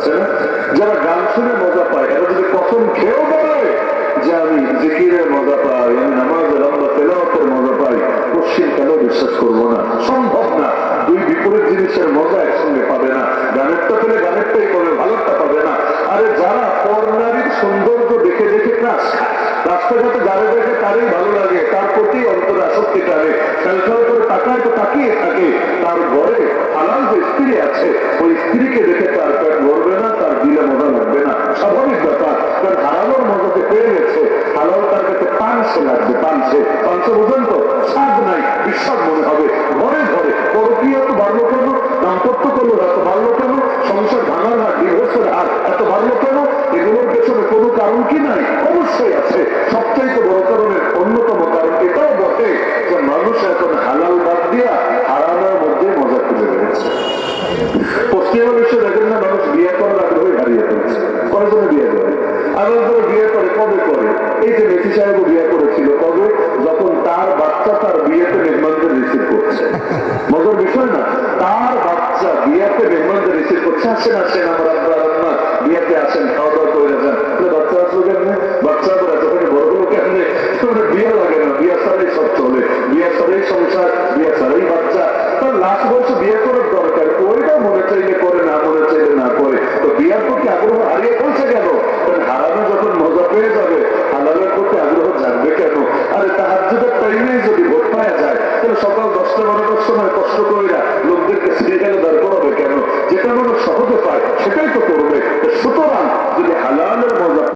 আছে যারা গান শুনে মজা পায়, এরা যদি কসম খেয়েও বলে যে আমি জিকিরের মজা পাই, আমি নামাজের আমরা তেলাওয়াতের মজা পাই, পশ্চিম কেন বিশ্বাস করব না? সম্ভব না। দুই বিপরীত জিনিসের মজা একসঙ্গে পাবে না। গানেরটা পেলে গানেরটাই পাবে ভালোটা পাবে না। আরে যারা পর্নারীর সৌন্দর্য দেখে দেখে খায়, রাস্তাঘাটে যারে দেখে তারই ভালো লাগে, তার প্রতি অন্তরে আসক্তি টানে খেলখাল করে তাকায় তো তাকিয়ে থাকে মানছে মানছে বোঝেন তো নাই বিশ্বাস মনে হবে। ঘরে ঘরে। পরকীয় এত বাড়লো কেন? দাম্পত্য করল এত বাড়লো কেন? সংসার ভাঙার হার ডিভোর্সের হার এত বাড়লো কেন? এগুলোর পেছনে কোনো কারণ কি নাই? অবশ্যই আছে। সবচেয়ে বড় কারণের অন্যতম কারণ এটাও বটে যে মানুষ এখন হালাল বাদ দিয়া হারানোর মধ্যে মজা খুঁজে বেড়েছে পশ্চিমা বিশ্বে দেখেন না, মানুষ বিয়ে করার আগ্রহে হারিয়ে ফেলছে। কয়েকজনে বিয়ে করে? আরেকজনে বিয়ে করে, কবে করে? এই যে মেসি সাহেবও বিয়ে আসেন আসেন আমার আব্বা আম্মা বিয়েতে আসেন খাওয়া দাওয়া করে যান বাচ্চা আসলো কেন বাচ্চা করে তখন বড়গুলো কেন তোমরা বিয়ে লাগে না, বিয়ে সারাই সব চলে। বিয়ে সারাই সংসার, বিয়ে সারাই বাচ্চা। তার লাস্ট বলছে বিয়ে করার দরকার। ওইটা মনে চাইলে করে, না মনে চাইলে না করে। তো বিয়ের প্রতি আগ্রহ হারিয়ে ফেলছে কেন? হারানো যখন মজা পেয়ে যাবে, হালালের প্রতি আগ্রহ জানবে কেন? আরে তাহার যদি টাইমেই যদি ভোট পাওয়া যায়, তাহলে সকাল দশটা, বারোটার সময় কষ্ট করে লোকদেরকে